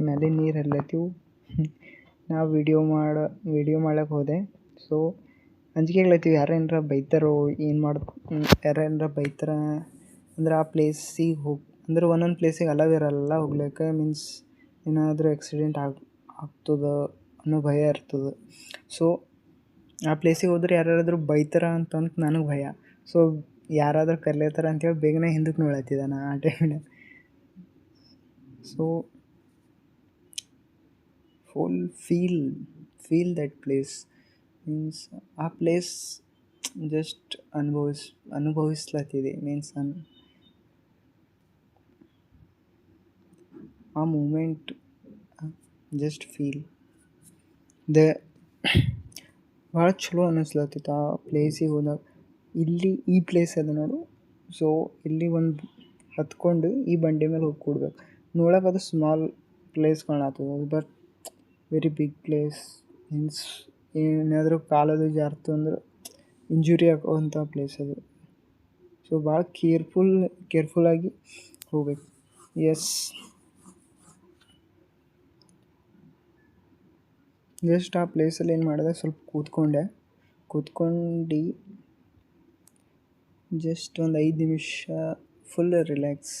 ಮೇಲೆ ನೀರು ಹರ್ಲತ್ತಿವು. ನಾವು ವಿಡಿಯೋ ಮಾಡ ವಿಡಿಯೋ ಮಾಡಕ್ಕೆ ಹೋದೆ. ಸೊ ಅಂಜಿಕೆ ಆಗ್ಲತ್ತಿವು ಯಾರು ಏನಾರ ಬೈತಾರೋ, ಏನು ಮಾಡ್ ಯಾರು ಬೈತಾರ, ಅಂದ್ರೆ ಆ ಪ್ಲೇಸಿಗೆ ಹೋಗಿ, ಅಂದ್ರೆ ಒಂದೊಂದು ಪ್ಲೇಸಿಗೆ ಅಲವ್ ಇರಲ್ಲ, ಹೋಗ್ಲಿಕ್ಕೆ ಮೀನ್ಸ್ ಏನಾದರೂ ಆಕ್ಸಿಡೆಂಟ್ ಆಗಿ, ಆಗ್ತದೆ ಅನ್ನೋ ಭಯ ಇರ್ತದೆ. ಸೊ ಆ ಪ್ಲೇಸಿಗೆ ಹೋದ್ರೆ ಯಾರಾದರೂ ಬೈತಾರ ಅಂತಂತ ನನಗೆ ಭಯ. ಸೊ ಯಾರಾದ್ರೂ ಅಂತ ಹೇಳಿ ಬೇಗನೆ ಹಿಂದಕ್ಕೆ ನೋಡ್ಲತ್ತಿದ್ದೆ ನಾ ಆ ಟೈಮಿನಾಗ so full feel feel that place means ಆ ಪ್ಲೇಸ್ ಜಸ್ಟ್ ಅನುಭವಿಸ್, ಅನುಭವಿಸ್ಲತ್ತಿದೆ. ಮೀನ್ಸ್ ಅನ್, ಆ ಮೂಮೆಂಟ್ ಜಸ್ಟ್ ಫೀಲ್ ದ ಭಾಳ ಚಲೋ ಅನ್ನಿಸ್ಲತ್ತಿತ್ತು ಆ ಪ್ಲೇಸಿಗೆ ಹೋದಾಗ. ಇಲ್ಲಿ ಈ ಪ್ಲೇಸ್ ಅದ ನೋಡು. ಸೊ ಇಲ್ಲಿ ಒಂದು ಹತ್ಕೊಂಡು ಈ ಬಂಡಿ ಮೇಲೆ ಹೋಗಿ ಕೂಡ್ಬೇಕು ನೋಡಕ್ಕೆ ಅದು small place ಕಾಣತ್ತದ. But very big place means ಏನಾದರೂ ಕಾಲದು ಜಾರ್ತು ಅಂದ್ರೆ ಇಂಜುರಿ ಆಗುವಂಥ ಪ್ಲೇಸ್ ಅದು. ಸೊ ಭಾಳ ಕೇರ್ಫುಲ್ ಕೇರ್ಫುಲ್ಲಾಗಿ ಹೋಗ್ಬೇಕು. ಎಸ್ ಜಸ್ಟ್ ಆ ಪ್ಲೇಸಲ್ಲಿ ಏನು ಮಾಡಿದೆ, ಸ್ವಲ್ಪ ಕೂತ್ಕೊಂಡೆ. ಕೂತ್ಕೊಂಡು ಜಸ್ಟ್ ಒಂದು ಐದು ನಿಮಿಷ ಫುಲ್ ರಿಲ್ಯಾಕ್ಸ್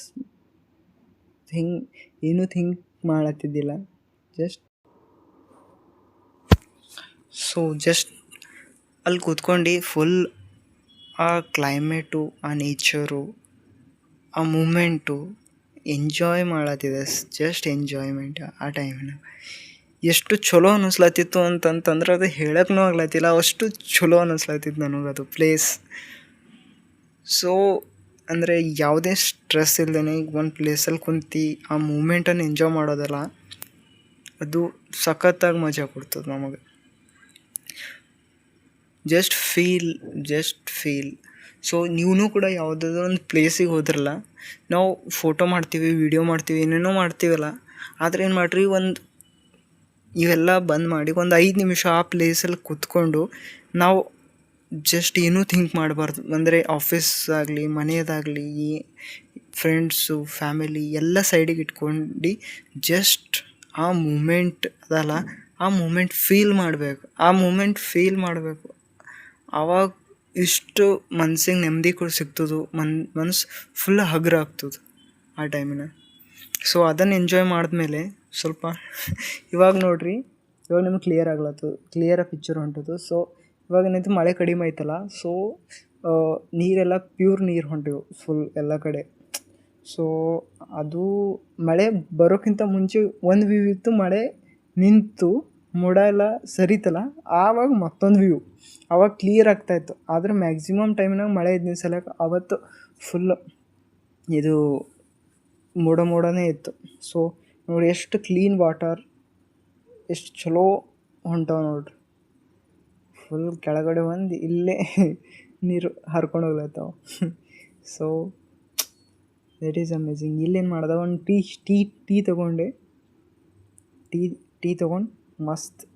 ಥಿಂಕ್ ಏನೂ ಥಿಂಕ್ ಮಾಡತ್ತಿದ್ದಿಲ್ಲ. ಜಸ್ಟ್ ಸೊ ಜಸ್ಟ್ ಅಲ್ಲಿ ಕೂತ್ಕೊಂಡು ಫುಲ್ ಆ ಕ್ಲೈಮೇಟು ಆ ನೇಚರು ಆ ಮೂಮೆಂಟು ಎಂಜಾಯ್ ಮಾಡತ್ತಿದೆ ಜಸ್ಟ್ ಎಂಜಾಯ್ಮೆಂಟ್ ಆ ಟೈಮಿನ ಎಷ್ಟು ಚಲೋ ಅನ್ನಿಸ್ಲತ್ತಿತ್ತು ಅಂತಂತಂದ್ರೆ ಅದು ಹೇಳಕ್ಕೂ ಆಗ್ಲತ್ತಿಲ್ಲ ಅಷ್ಟು ಚಲೋ ಅನ್ನಿಸ್ಲತ್ತಿತ್ತು ನನಗೆ ಅದು ಪ್ಲೇಸ್ ಸೊ ಅಂದರೆ ಯಾವುದೇ ಸ್ಟ್ರೆಸ್ ಇಲ್ದೇ ಈಗ ಒಂದು ಪ್ಲೇಸಲ್ಲಿ ಕುಂತು ಆ ಮೂಮೆಂಟನ್ನು ಎಂಜಾಯ್ ಮಾಡೋದಲ್ಲ, ಅದು ಸಖತ್ತಾಗಿ ಮಜಾ ಕೊಡ್ತದೆ ನಮಗೆ. Just feel just feel so ನೀವು ಕೂಡ ಯಾವುದಾದ್ರು ಒಂದು ಪ್ಲೇಸಿಗೆ ಹೋದ್ರಲ್ಲ, ನಾವು ಫೋಟೋ ಮಾಡ್ತೀವಿ ವೀಡಿಯೋ ಮಾಡ್ತೀವಿ, ಏನೇನೋ ಮಾಡ್ತೀವಲ್ಲ, ಆದರೆ ಏನು ಮಾಡಿರಿ, ಒಂದು ಇವೆಲ್ಲ ಬಂದ್ ಮಾಡಿ, ಒಂದು ಐದು ನಿಮಿಷ ಆ ಪ್ಲೇಸಲ್ಲಿ ಕೂತ್ಕೊಂಡು ನಾವು ಜಸ್ಟ್ ಏನೂ ಥಿಂಕ್ ಮಾಡಬಾರ್ದು. ಅಂದರೆ ಆಫೀಸ್ ಆಗಲಿ, ಮನೆಯದಾಗಲಿ ಫ್ರೆಂಡ್ಸು ಫ್ಯಾಮಿಲಿ ಎಲ್ಲ ಸೈಡಿಗೆ ಇಟ್ಕೊಂಡು ಜಸ್ಟ್ ಆ ಮೂಮೆಂಟ್ ಅದಲ್ಲ, ಆ ಮೂಮೆಂಟ್ ಫೀಲ್ ಮಾಡಬೇಕು. ಆ ಮೂಮೆಂಟ್ ಫೀಲ್ ಮಾಡಬೇಕು. ಆವಾಗ ಇಷ್ಟು ಮನ್ಸಿಗೆ ನೆಮ್ಮದಿ ಕೂಡ ಸಿಗ್ತದೆ. ಮನ್ ಮನಸ್ಸು ಫುಲ್ ಹಗುರ ಆಗ್ತದೆ ಆ ಟೈಮಿನ ಸೊ ಅದನ್ನು ಎಂಜಾಯ್ ಮಾಡಿದ್ಮೇಲೆ ಸ್ವಲ್ಪ ಇವಾಗ ನೋಡಿರಿ, ಇವಾಗ ನಿಮ್ಗೆ ಕ್ಲಿಯರ್ ಆಗ್ಲತ್ತು ಕ್ಲಿಯರಾಗಿ ಪಿಕ್ಚರ್ ಹೊಂಟದು ಸೊ ಇವಾಗ ಏನೈತೆ ಮಳೆ ಕಡಿಮೆ ಆಯ್ತಲ್ಲ. ಸೊ ನೀರೆಲ್ಲ ಪ್ಯೂರ್ ನೀರು ಹೊಂಟಿವು ಫುಲ್ ಎಲ್ಲ ಕಡೆ. ಸೊ ಅದು ಮಳೆ ಬರೋಕ್ಕಿಂತ ಮುಂಚೆ ಒಂದು ವ್ಯೂ ಇತ್ತು, ಮಳೆ ನಿಂತು. ಮೋಡ ಎಲ್ಲ ಸರಿತಲ್ಲ ಆವಾಗ ಮತ್ತೊಂದು ವ್ಯೂ ಆವಾಗ ಕ್ಲಿಯರ್ ಆಗ್ತಾಯಿತ್ತು ಆದರೆ ಮ್ಯಾಕ್ಸಿಮಮ್ ಟೈಮ್ನಾಗ ಮಳೆ ಇದ್ದಿದ್ದ ಸಲಕ ಅವತ್ತು ಫುಲ್ ಇದು ಮೋಡ ಮೋಡನೇ ಇತ್ತು. ಸೊ ನೋಡಿ ಎಷ್ಟು ಕ್ಲೀನ್ ವಾಟರ್ ಎಷ್ಟು ಚಲೋ ಹೊಂಟವ ನೋಡ್ರಿ. ಫುಲ್ ಕೆಳಗಡೆ ಒಂದು ಇಲ್ಲೇ ನೀರು ಹರ್ಕೊಂಡು ಹೋಗ್ಲತ್ತಾವ. ಸೊ ದಟ್ ಈಸ್ ಅಮೇಝಿಂಗ್ ಇಲ್ಲೇನು ಮಾಡ್ದೆ, ಒಂದು ಟೀ ಟೀ ಟೀ ತೊಗೊಂಡೆ. ಟೀ ಟೀ ತೊಗೊಂಡು ಮಸ್ತ್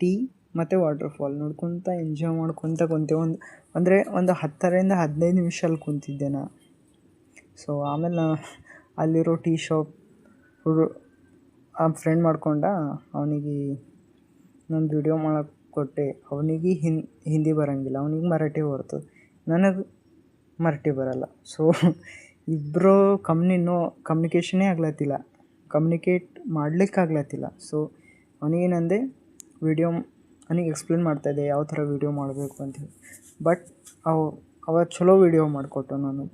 ಟೀ ಮತ್ತು ವಾಟರ್ಫಾಲ್ ನೋಡ್ಕೊತ ಎಂಜಾಯ್ ಮಾಡ್ಕೊತ ಕುಂತೆ. ಒಂದು, ಅಂದರೆ ಒಂದು ಹತ್ತರಿಂದ ಹದಿನೈದು ನಿಮಿಷ ಅಲ್ಲಿ ಕುಂತಿದ್ದೆ ನಾ. ಸೊ ಆಮೇಲೆ ನಾ ಅಲ್ಲಿರೋ ಟೀ ಶಾಪ್ ಹುಡು ಆ ಫ್ರೆಂಡ್ ಮಾಡ್ಕೊಂಡ ಅವನಿಗೆ ನಾನು ವಿಡಿಯೋ ಮಾಡಕ್ಕೆ ಕೊಟ್ಟೆ. ಅವನಿಗೆ ಹಿಂದಿ ಬರೋಂಗಿಲ್ಲ. ಅವನಿಗೆ ಮರಾಠಿ ಬರ್ತದೆ ನನಗೆ ಮರಾಠಿ ಬರಲ್ಲ. ಸೊ ಇಬ್ಬರು ಕಮ್ನಿನೂ ಕಮ್ಯುನಿಕೇಷನೇ ಆಗ್ಲತ್ತಿಲ್ಲ. ಕಮ್ಯುನಿಕೇಟ್ ಮಾಡಲಿಕ್ಕಾಗ್ಲತ್ತಿಲ್ಲ. ಸೊ ಅವನಿಗೇನಂದೆ ವಿಡಿಯೋ ಅವನಿಗೆ ಎಕ್ಸ್ಪ್ಲೇನ್ ಮಾಡ್ತಾಯಿದ್ದೆ ಯಾವ ಥರ ವಿಡಿಯೋ ಮಾಡಬೇಕು ಅಂತೇಳಿ ಬಟ್ ಅವ ಅವ ಚಲೋ ವಿಡಿಯೋ ಮಾಡಿಕೊಟ್ಟ ನಾನು.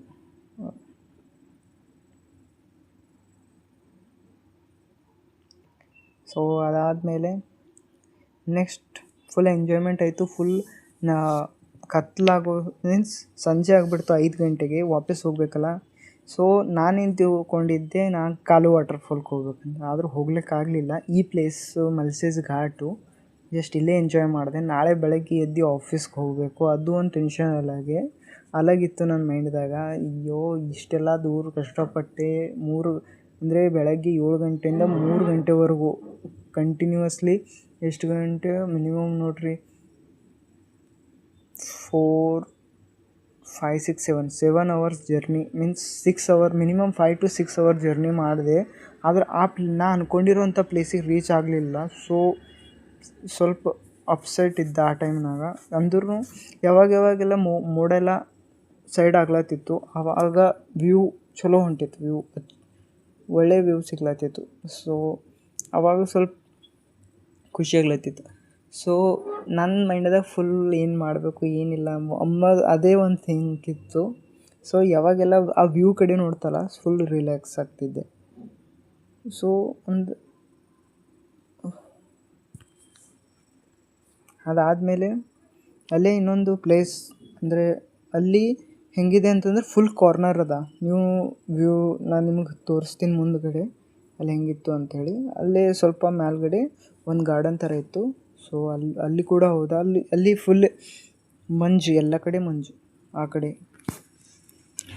ಸೊ ಅದಾದಮೇಲೆ ನೆಕ್ಸ್ಟ್ ಫುಲ್ ಎಂಜಾಯ್ಮೆಂಟ್ ಆಯಿತು ಫುಲ್ ಕತ್ಲಾಗೋ ಮೀನ್ಸ್ ಸಂಜೆ ಆಗಿಬಿಡ್ತು ಐದು ಗಂಟೆಗೆ, ವಾಪಸ್ ಹೋಗಬೇಕಲ್ಲ? ಸೊ ನಾನೇನು ತಿಳ್ಕೊಂಡಿದ್ದೆ ನಾನು ಕಾಲು ವಾಟರ್ಫಾಲ್ಗೆ ಹೋಗ್ಬೇಕಂತ. ಆದರೂ ಹೋಗ್ಲಿಕ್ಕಾಗಲಿಲ್ಲ ಈ ಪ್ಲೇಸು ಮಲ್ಸೇಸ್ ಘಾಟು ಜಸ್ಟ್ ಇಲ್ಲೇ ಎಂಜಾಯ್ ಮಾಡಿದೆ. ನಾಳೆ ಬೆಳಗ್ಗೆ ಎದ್ದು ಆಫೀಸ್ಗೆ ಹೋಗಬೇಕು. ಅದು ಒಂದು ಟೆನ್ಷನ್ ಅಲ್ಲಾಗೆ. ಅಲ್ಲಾಗಿತ್ತು ನನ್ನ ಮೈಂಡ್ದಾಗ ಅಯ್ಯೋ, ಇಷ್ಟೆಲ್ಲ ದೂರ ಕಷ್ಟಪಟ್ಟೆ. ಮೂರು, ಅಂದರೆ ಬೆಳಗ್ಗೆ ಏಳು ಗಂಟೆಯಿಂದ ಮೂರು ಗಂಟೆವರೆಗೂ ಕಂಟಿನ್ಯೂಸ್ಲಿ ಎಷ್ಟು ಗಂಟೆ? ಮಿನಿಮಮ್ ನೋಡಿರಿ. Four five six seven seven hours journey means six hour minimum five to six hour journey ಮಾಡಿದೆ. ಆದರೆ ಆ ನಾ ಅಂದ್ಕೊಂಡಿರೋಂಥ ಪ್ಲೇಸಿಗೆ ರೀಚ್ ಆಗಲಿಲ್ಲ. ಸೊ ಸ್ವಲ್ಪ ಅಪ್ಸೆಟ್ ಇದ್ದ ಆ ಟೈಮ್ನಾಗ ಅಂದ್ರೂ ಯಾವಾಗ ಯಾವಾಗೆಲ್ಲ ಮೋಡ ಮೋಡೆಲ್ಲ ಸೈಡ್ ಆಗ್ಲತ್ತಿತ್ತು ಆವಾಗ ವ್ಯೂ ಚಲೋ ಹೊಂಟಿತ್ತು ವ್ಯೂ ಒಳ್ಳೆ ವ್ಯೂ ಸಿಗ್ಲತ್ತಿತ್ತು. ಸೊ ಆವಾಗ ಸ್ವಲ್ಪ ಖುಷಿ ಆಗ್ಲತ್ತಿತ್ತು. ಸೊ ನನ್ನ ಮೈಂಡದಾಗ ಫುಲ್ ಏನು ಮಾಡಬೇಕು, ಏನಿಲ್ಲ ಅಮ್ಮ ಅದೇ ಒಂದು ಥಿಂಕ್ ಇತ್ತು. ಸೊ ಯಾವಾಗೆಲ್ಲ ಆ ವ್ಯೂ ಕಡೆ ನೋಡ್ತಲ್ಲ ಫುಲ್ ರಿಲ್ಯಾಕ್ಸ್ ಆಗ್ತಿದ್ದೆ. ಸೊ ಒಂದು ಅದಾದಮೇಲೆ ಅಲ್ಲೇ ಇನ್ನೊಂದು ಪ್ಲೇಸ್ ಅಂದರೆ ಅಲ್ಲಿ ಹೆಂಗಿದೆ ಅಂತಂದ್ರೆ ಫುಲ್ ಕಾರ್ನರ್ ಅದ. ನೀವು ವ್ಯೂ ನಾನು ನಿಮಗೆ ತೋರಿಸ್ತೀನಿ ಮುಂದುಗಡೆ. ಅಲ್ಲಿ ಹೆಂಗಿತ್ತು ಅಂಥೇಳಿ ಅಲ್ಲೇ ಸ್ವಲ್ಪ ಮೇಲ್ಗಡೆ ಒಂದು ಗಾರ್ಡನ್ ಥರ ಇತ್ತು. ಸೊ ಅಲ್ಲಿ ಅಲ್ಲಿ ಕೂಡ ಹೋದ? ಅಲ್ಲಿ ಅಲ್ಲಿ ಫುಲ್ ಮಂಜು, ಎಲ್ಲ ಕಡೆ ಮಂಜು, ಆ ಕಡೆ.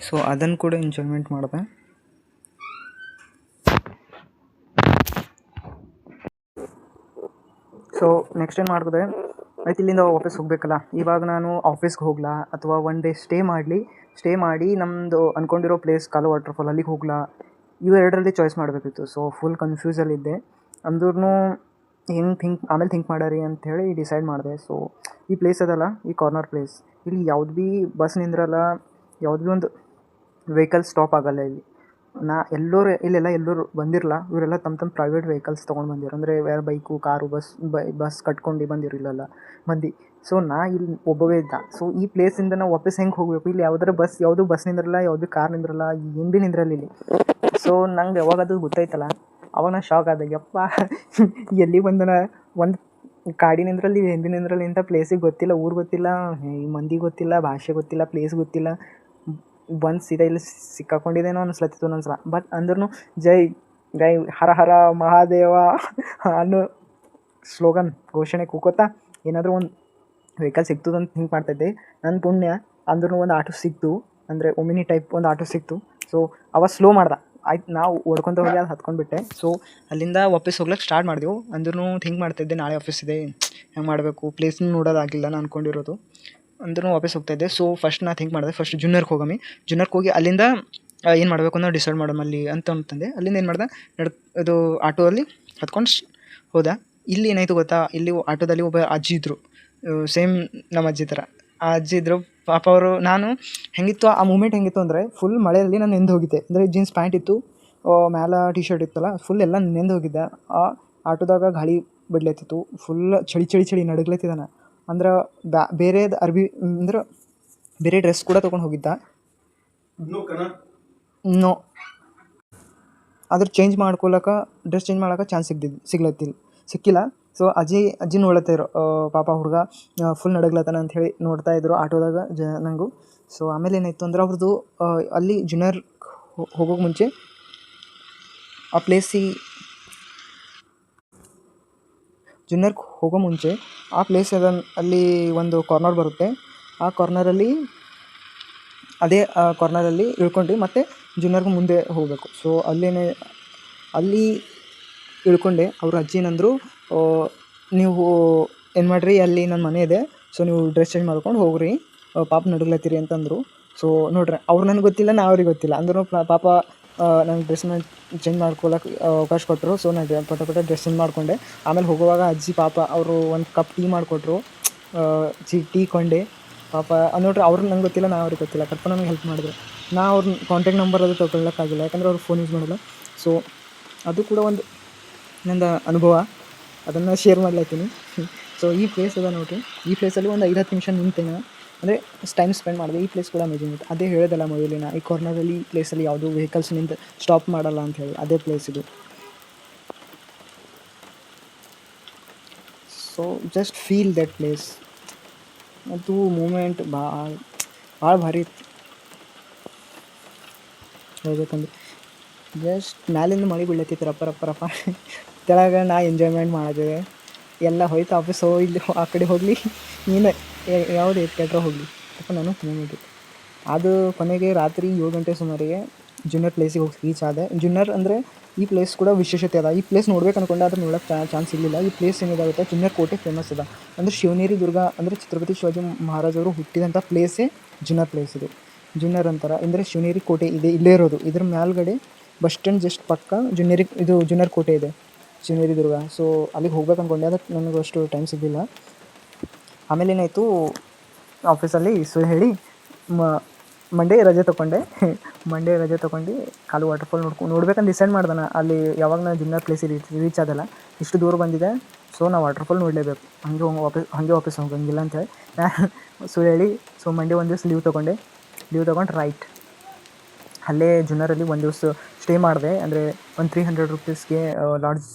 ಸೊ ಅದನ್ನು ಕೂಡ ಎಂಜಾಯ್ಮೆಂಟ್ ಮಾಡಿದೆ. ಸೊ ನೆಕ್ಸ್ಟ್ ಏನು ಮಾಡಿದೆ? ಆಯ್ತು, ಇಲ್ಲಿಂದ ವಾಪಸ್ ಹೋಗಬೇಕಲ್ಲ. ಇವಾಗ ನಾನು ಆಫೀಸ್ಗೆ ಹೋಗ್ಲಾ? ಅಥವಾ ಒನ್ ಡೇ ಸ್ಟೇ ಮಾಡಲಿ? ಸ್ಟೇ ಮಾಡಿ ನಮ್ಮದು ಅಂದ್ಕೊಂಡಿರೋ ಪ್ಲೇಸ್ ಕಾಲು ವಾಟರ್ಫಾಲ್ ಅಲ್ಲಿಗೆ ಹೋಗ್ಲಾ? ಇವೆರಡರಲ್ಲಿ ಚಾಯ್ಸ್ ಮಾಡಬೇಕಿತ್ತು. ಸೊ ಫುಲ್ ಕನ್ಫ್ಯೂಸಲ್ಲಿದ್ದೆ ಅಂದ್ರೂ ಹೆಂಗೆ ಥಿಂಕ್ ಆಮೇಲೆ ಥಿಂಕ್ ಮಾಡಾರಿ ಹೇಳಿ ಡಿಸೈಡ್ ಮಾಡಿದೆ. ಸೊ ಈ ಪ್ಲೇಸ್ ಅದಲ್ಲ, ಈ ಕಾರ್ನರ್ ಪ್ಲೇಸ್ ಇಲ್ಲಿ ಯಾವ್ದು ಭೀ ಬಸ್ ನಿಂದ್ರಲ್ಲ, ಯಾವ್ದು ಭೀ ಒಂದು ವೆಹಿಕಲ್ ಸ್ಟಾಪ್ ಆಗಲ್ಲ ಇಲ್ಲಿ. ನಾ ಎಲ್ಲರೂ, ಇಲ್ಲೆಲ್ಲ ಎಲ್ಲರೂ ಬಂದಿರಲ್ಲ ಇವರೆಲ್ಲ ತಮ್ಮ ತಮ್ಮ ಪ್ರೈವೇಟ್ ವೆಹಿಕಲ್ಸ್ ತೊಗೊಂಡು ಬಂದಿರು. ಅಂದರೆ ಯಾರು bike car bus by bus ಕಟ್ಕೊಂಡು ಬಂದಿರಲಿಲ್ಲ ಮಂದಿ. ಸೊ ನಾ ಇಲ್ಲಿ ಒಬ್ಬವೇ ಇದ್ದ. ಸೊ ಈ ಪ್ಲೇಸಿಂದ ನಾವು ವಾಪಸ್ ಹೆಂಗೆ ಹೋಗಬೇಕು? ಇಲ್ಲಿ ಯಾವ್ದಾರ ಬಸ್ ಯಾವುದು ಬಸ್ ನಿಂದ್ರಲ್ಲ, ಯಾವುದು ಕಾರ್ ನಿಂದ್ರಲ್ಲ, ಏನು ಭೀ ನಿಂದ್ರಲ್ಲ ಇಲ್ಲಿ. ಸೊ ನಂಗೆ ಯಾವಾಗ ಅದು ಗೊತ್ತಾಯ್ತಲ್ಲ. ಅವಾಗ ನಾನು ಶಾಕ್ ಆದಾಗ, ಯಪ್ಪ, ಎಲ್ಲಿ ಬಂದನ ಒಂದು ಕಾಡಿನಿಂದ್ರಲ್ಲಿ, ಹಿಂದಿನಿಂದ್ರಲ್ಲಿ ಇಂಥ ಪ್ಲೇಸಿಗೆ ಗೊತ್ತಿಲ್ಲ, ಊರು ಗೊತ್ತಿಲ್ಲ, ಈ ಮಂದಿ ಗೊತ್ತಿಲ್ಲ, ಭಾಷೆ ಗೊತ್ತಿಲ್ಲ ಪ್ಲೇಸ್ ಗೊತ್ತಿಲ್ಲ. ಬಂದು ಸೀದಾ ಇಲ್ಲಿ ಸಿಕ್ಕಾಕೊಂಡಿದ್ದೇನೋ ಅನಿಸ್ಲತ್ತಿತ್ತು ಒಂದೊಂದು ಸಲ ಬಟ್ ಅಂದ್ರೂ ಜೈ ಜೈ, ಹರ ಹರ ಮಹಾದೇವ ಅನ್ನೋ ಸ್ಲೋಗನ್ ಘೋಷಣೆ ಕೂಕೋತಾ, ಏನಾದರೂ ಒಂದು ವೆಹಿಕಲ್ ಸಿಗ್ತದೆ ಅಂತ ಥಿಂಕ್ ಮಾಡ್ತಾಯಿದ್ದೆ ನನ್ನ ಪುಣ್ಯ ಅಂದ್ರೂ ಒಂದು ಆಟೋ ಸಿಕ್ತು. ಅಂದರೆ ಒಮಿನಿ ಟೈಪ್ ಒಂದು ಆಟೋ ಸಿಕ್ತು. ಸೊ ಅವ ಸ್ಲೋ ಮಾಡ್ದೆ. ಆಯ್ತು, ನಾವು ಓಡ್ಕೊತ ಹೋಗಿ ಅದು ಹತ್ಕೊಂಡ್ಬಿಟ್ಟೆ. ಸೊ ಅಲ್ಲಿಂದ ವಾಪಸ್ ಹೋಗ್ಲಿಕ್ಕೆ ಸ್ಟಾರ್ಟ್ ಮಾಡಿದೆವು. ಅಂದ್ರೂ ಥಿಂಕ್ ಮಾಡ್ತಿದ್ದೆ ನಾಳೆ ಆಫೀಸ್ ಇದೆ. ಹೆಂಗೆ ಮಾಡಬೇಕು? ಪ್ಲೇಸ್ ನೋಡೋದಾಗಿಲ್ಲ ನಾನು ಅಂದ್ಕೊಂಡಿರೋದು ಅಂದ್ರೂ ವಾಪಸ್ ಹೋಗ್ತಾಯಿದ್ದೆ ಸೊ ಫಸ್ಟ್ ನಾ ಥಿಂಕ್ ಮಾಡಿದೆ ಫಸ್ಟ್ ಜುನ್ನರ್ಗೆ ಹೋಗಮ್ಮಿ ಜೂನಿಯರ್ಗೆ ಹೋಗಿ ಅಲ್ಲಿಂದ ಏನು ಮಾಡಬೇಕು ಅಂತ ಡಿಸೈಡ್ ಮಾಡೋಣ ಅಲ್ಲಿ ಅಂತ ಅಂತಂದೆ ಅಲ್ಲಿಂದ ಏನು ಮಾಡ್ದೆ, ನಡ್ ಇದು ಆಟೋದಲ್ಲಿ ಹತ್ಕೊಂಡು ಹೋದ. ಇಲ್ಲಿ ಏನಾಯಿತು ಗೊತ್ತಾ? ಇಲ್ಲಿ ಆಟೋದಲ್ಲಿ ಒಬ್ಬ ಅಜ್ಜಿ ಇದ್ದರು ಸೇಮ್ ನಮ್ಮ ಅಜ್ಜಿ ಥರ ಆ ಅಜ್ಜಿ ಇದ್ದರು ಪಾಪ ಅವರು ನಾನು ಹೆಂಗಿತ್ತು ಆ ಮೂಮೆಂಟ್ ಹೆಂಗಿತ್ತು ಅಂದರೆ ಫುಲ್ ಮಳೆಯಲ್ಲಿ ನಾನು ನೆಂದು ಹೋಗಿದ್ದೆ. ಅಂದರೆ ಜೀನ್ಸ್ ಪ್ಯಾಂಟ್ ಇತ್ತು ಮ್ಯಾಲ ಟಿ ಶರ್ಟ್ ಇತ್ತಲ್ಲ ಫುಲ್ ಎಲ್ಲ ನೆಂದು ಹೋಗಿದ್ದೆ. ಆ ಆಟೋದಾಗ ಗಾಳಿ ಬಿಡ್ಲತ್ತಿತ್ತು ಫುಲ್ ಚಳಿ ಚಳಿ ಚಳಿ ನಡುಗ್ಲತ್ತಿದ್ದಾನ ಅಂದ್ರೆ ಬ್ಯಾ ಬೇರೆದು ಅರ್ಬಿ ಅಂದ್ರೆ ಬೇರೆ ಡ್ರೆಸ್ ಕೂಡ ತೊಗೊಂಡು ಹೋಗಿದ್ದ. ನೋ ಅದ್ರ ಚೇಂಜ್ ಮಾಡ್ಕೊಳಕ್ಕೆ ಡ್ರೆಸ್ ಚೇಂಜ್ ಮಾಡೋಕೆ ಚಾನ್ಸ್ ಸಿಗ್ದಿದ್ದು ಸಿಗ್ಲತ್ತಿಲ್ಲ ಸಿಕ್ಕಿಲ್ಲ. ಸೊ ಅಜ್ಜಿ ಅಜ್ಜಿ ನೋಡ್ಲತ್ತಿದ್ರು ಪಾಪ ಹುಡುಗ ಫುಲ್ ನಡಗ್ಲತ್ತಾನ ಅಂತ ಹೇಳಿ ನೋಡ್ತಾ ಇದ್ರು ಆಟೋದಾಗ ಜ, ನಂಗೂ. ಸೊ ಆಮೇಲೆ ಏನಾಯಿತು ಅಂದ್ರೆ ಅವ್ರದ್ದು ಅಲ್ಲಿ ಜುನಿಯರ್ ಹೋಗೋಕೆ ಮುಂಚೆ ಆ ಪ್ಲೇಸಿಗೆ ಜುನಿಯರ್ಗೆ ಹೋಗೋ ಮುಂಚೆ ಆ ಪ್ಲೇಸ್ ಅದನ್ನು ಅಲ್ಲಿ ಒಂದು ಕಾರ್ನರ್ ಬರುತ್ತೆ. ಆ ಕಾರ್ನರಲ್ಲಿ ಅದೇ ಕಾರ್ನರಲ್ಲಿ ಇಳ್ಕೊಂಡು ಮತ್ತೆ ಜುನಿಯರ್ಗೆ ಮುಂದೆ ಹೋಗಬೇಕು. ಸೊ ಅಲ್ಲೇನೇ, ಅಲ್ಲಿ ಇಳ್ಕೊಂಡೆ, ಅವ್ರ ಅಜ್ಜಿ ಏನಂದ್ರು ನೀವು ಏನು ಮಾಡಿರಿ, ಅಲ್ಲಿ ನನ್ನ ಮನೆ ಇದೆ. ಸೊ ನೀವು ಡ್ರೆಸ್ ಚೇಂಜ್ ಮಾಡ್ಕೊಂಡು ಹೋಗ್ರಿ. ಪಾಪ ನಡುಗ್ಲತ್ತೀರಿ ಅಂತಂದರು. ಸೊ ನೋಡ್ರಿ, ಅವ್ರು ನನಗೆ ಗೊತ್ತಿಲ್ಲ ನಾ ಅವ್ರಿಗೆ ಗೊತ್ತಿಲ್ಲ. ಅಂದ್ರೂ ಪಾಪ ನಂಗೆ ಡ್ರೆಸ್ನ ಚೇಂಜ್ ಮಾಡ್ಕೊಳಕ್ಕೆ ಅವಕಾಶ ಕೊಟ್ಟರು ಸೊ ನಾನು ಪಟ ಪಟ ಡ್ರೆಸ್ ಚೇಂಜ್ ಮಾಡಿಕೊಂಡೆ. ಆಮೇಲೆ ಹೋಗುವಾಗ ಅಜ್ಜಿ, ಪಾಪ, ಅವರು ಒಂದು ಕಪ್ ಟೀ ಮಾಡಿಕೊಟ್ರು. ಚಿ ಟೀ ಕೊಂಡೆ. ಪಾಪ ನೋಡ್ರಿ, ಅವ್ರು ನಂಗೆ ಗೊತ್ತಿಲ್ಲ ನಾ ಅವ್ರಿಗೆ ಗೊತ್ತಿಲ್ಲ. ಕಟ್ಪ ನಮಗೆ ಹೆಲ್ಪ್ ಮಾಡಿದ್ರು. ನಾ ಅವ್ರ ಕಾಂಟ್ಯಾಕ್ಟ್ ನಂಬರ್ ಅದು ತೊಗೊಳಕ್ಕಾಗಿಲ್ಲ. ಯಾಕಂದ್ರೆ ಅವ್ರು ಫೋನ್ ಯೂಸ್ ಮಾಡಲ್ಲ. ಸೊ ಅದು ಕೂಡ ಒಂದು ನಂದು ಅನುಭವ. ಅದನ್ನು ಶೇರ್ ಮಾಡ್ಲತ್ತೀನಿ ಸೊ ಈ ಪ್ಲೇಸ್ ಅದ ನೋಡಿರಿ ಈ ಪ್ಲೇಸಲ್ಲಿ ಒಂದು ಐದು ಹತ್ತು ನಿಮಿಷ ನಿಂತೇನೆ. ಅಂದರೆ ಟೈಮ್ ಸ್ಪೆಂಡ್ ಮಾಡಿದೆ. ಈ ಪ್ಲೇಸ್ ಕೂಡ ಅಮೇಜಿಂಗ್ ಇತ್ತು. ಅದೇ ಹೇಳೋದಲ್ಲ ಮೊದಲಿನ, ಈ ಕಾರ್ನರಲ್ಲಿ ಈ ಪ್ಲೇಸಲ್ಲಿ ಯಾವುದೂ ವೆಹಿಕಲ್ಸ್ ನಿಂತು ಸ್ಟಾಪ್ ಮಾಡಲ್ಲ ಅಂತ ಹೇಳಿ, ಅದೇ ಪ್ಲೇಸ್ ಇದು. So just feel that place ಅದು ಮೂಮೆಂಟ್ ಭಾಳ ಭಾಳ ಭಾರಿ ಇತ್ತು. ಹೇಳ್ಬೇಕಂದ್ರೆ ಜಸ್ಟ್ ಮ್ಯಾಲಿಂದ ಮಳೆ ಬೀಳತ್ತಿತ್ತು ರಪ್ಪ ರಪ್ಪ ರಪ್ಪ. ಕೆಳಗೆ ನಾ ಎಂಜಾಯ್ಮೆಂಟ್ ಮಾಡಿದೆ, ಎಲ್ಲ ಹೋಯ್ತು ವಾಪಸ್ ಹೋ ಇಲ್ಲಿ ಆ ಕಡೆ ಹೋಗಲಿ, ನೀನು ಯಾವುದು ಕೆಟ್ಟರೆ ಹೋಗಲಿ. ಅಪ್ಪ ನಾನು ಮೂಮೆಂಟ್ ಅದು ಕೊನೆಗೆ ರಾತ್ರಿ ಏಳು ಗಂಟೆ ಸುಮಾರಿಗೆ ಜುನ್ನರ್ ಪ್ಲೇಸಿಗೆ ಹೋಗಿ ರೀಚ್ ಆದೆ. ಜುನ್ನರ್ ಅಂದರೆ ಈ ಪ್ಲೇಸ್ ಕೂಡ ವಿಶೇಷತೆ ಅದ. ಈ ಪ್ಲೇಸ್ ನೋಡ್ಬೇಕು ಅನ್ಕೊಂಡೆ ಅದ್ರ ನೋಡೋಕೆ ಚಾನ್ಸ್ ಇರಲಿಲ್ಲ. ಈ ಪ್ಲೇಸ್ ಏನಿದಾಗುತ್ತೆ ಜುನ್ನರ್ ಕೋಟೆ ಫೇಮಸ್ ಅದ. ಅಂದರೆ ಶಿವನೇರಿ ದುರ್ಗ, ಅಂದರೆ ಛತ್ರಪತಿ ಶಿವಾಜಿ ಮಹಾರಾಜವರು ಹುಟ್ಟಿದಂಥ ಪ್ಲೇಸೇ ಜುನ್ನರ್ ಪ್ಲೇಸ್ ಇದು. ಜುನ್ನರ್ ಅಂತಾರೆ. ಅಂದರೆ ಶಿವನೇರಿ ಕೋಟೆ ಇದೆ, ಇಲ್ಲೇ ಇರೋದು. ಇದ್ರ ಮೇಲ್ಗಡೆ ಬಸ್ ಸ್ಟ್ಯಾಂಡ್ ಜಸ್ಟ್ ಪಕ್ಕ ಜುನ್ನೇರಿ ಇದು ಜುನ್ನರ್ ಕೋಟೆ ಇದೆ. ಶಿವನೇರಿ ದುರ್ಗ ಸೊ ಅಲ್ಲಿಗೆ ಹೋಗ್ಬೇಕು ಅಂದ್ಕೊಂಡೆ ಅದಕ್ಕೆ ನನಗೆ ಅಷ್ಟು ಟೈಮ್ ಸಿಗಲಿಲ್ಲ. ಆಮೇಲೆ ಏನಾಯಿತು ಆಫೀಸಲ್ಲಿ ಸೊ ಹೇಳಿ, ಮ ಮಂಡೇ ರಜೆ ತೊಗೊಂಡೆ ಮಂಡೇ ರಜೆ ತೊಗೊಂಡು ಕಾಲು ವಾಟರ್ಫಾಲ್ ನೋಡ್ಕೊಂಡು ನೋಡ್ಬೇಕಂತ ಡಿಸೈಡ್ ಮಾಡ್ದೆ ಅಲ್ಲಿ ಯಾವಾಗ ನಾನು ಜಿಮ್ನ ಪ್ಲೇಸ್ ರೀಚ್ ರೀಚ್ ಆದಲ್ಲ. ಇಷ್ಟು ದೂರ ಬಂದಿದೆ ಸೊ ನಾವು ವಾಟರ್ಫಾಲ್ ನೋಡಲೇಬೇಕು. ಹಂಗೆ ಹೋಗಿ ವಾಪಸ್ ಹಾಗೆ ವಾಪಸ್ ಹೋಗಂಗಿಲ್ಲ ಅಂತೇಳಿ ಸೊ ಹೇಳಿ ಸೊ ಮಂಡೇ ಒಂದು ದಿವ್ಸ ಲೀವ್ ತೊಗೊಂಡೆ ಲೀವ್ ತೊಗೊಂಡು ರೈಟ್ ಅಲ್ಲೇ ಜುನ್ನರಲ್ಲಿ ಒಂದು ದಿವಸ ಸ್ಟೇ ಮಾಡಿದೆ. ಅಂದರೆ ಒಂದು ತ್ರೀ ಹಂಡ್ರೆಡ್ ರುಪೀಸ್ಗೆ ಲಾಡ್ಜ್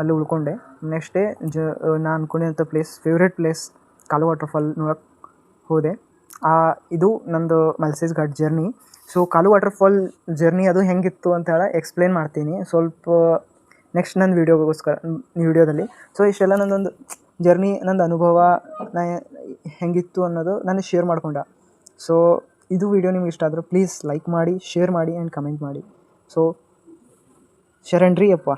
ಅಲ್ಲಿ ಉಳ್ಕೊಂಡೆ. ನೆಕ್ಸ್ಟ್ ಡೇ ಜ ನಾನು ಅಂದ್ಕೊಂಡಿದ್ದಂಥ place favourite place Kalu waterfall ನೋಡೋಕ್ಕೆ ಹೋದೆ. ಇದು ನಂದು Malshej Ghat journey so Kalu waterfall journey ಅದು ಹೆಂಗಿತ್ತು ಅಂತ ಹೇಳಿ ಎಕ್ಸ್ಪ್ಲೇನ್ ಮಾಡ್ತೀನಿ. ಸ್ವಲ್ಪ ನೆಕ್ಸ್ಟ್ ನನ್ನ ವೀಡಿಯೋಗೋಸ್ಕರ ವೀಡಿಯೋದಲ್ಲಿ ಸೊ ಇಷ್ಟೆಲ್ಲ ನನ್ನೊಂದು ಜರ್ನಿ ನಂದು ಅನುಭವ, ನಾ, ಹೆಂಗಿತ್ತು ಅನ್ನೋದು ನಾನು ಶೇರ್ ಮಾಡ್ಕೊಂಡೆ. ಸೊ ಇದು ವಿಡಿಯೋ ನಿಮ್ಗೆ ಇಷ್ಟ ಆದ್ರೆ ಪ್ಲೀಸ್ ಲೈಕ್ ಮಾಡಿ ಶೇರ್ ಮಾಡಿ ಆ್ಯಂಡ್ ಕಮೆಂಟ್ ಮಾಡಿ. ಸೊ ಶರಣ್ರಿ ಅಪ್ಪ.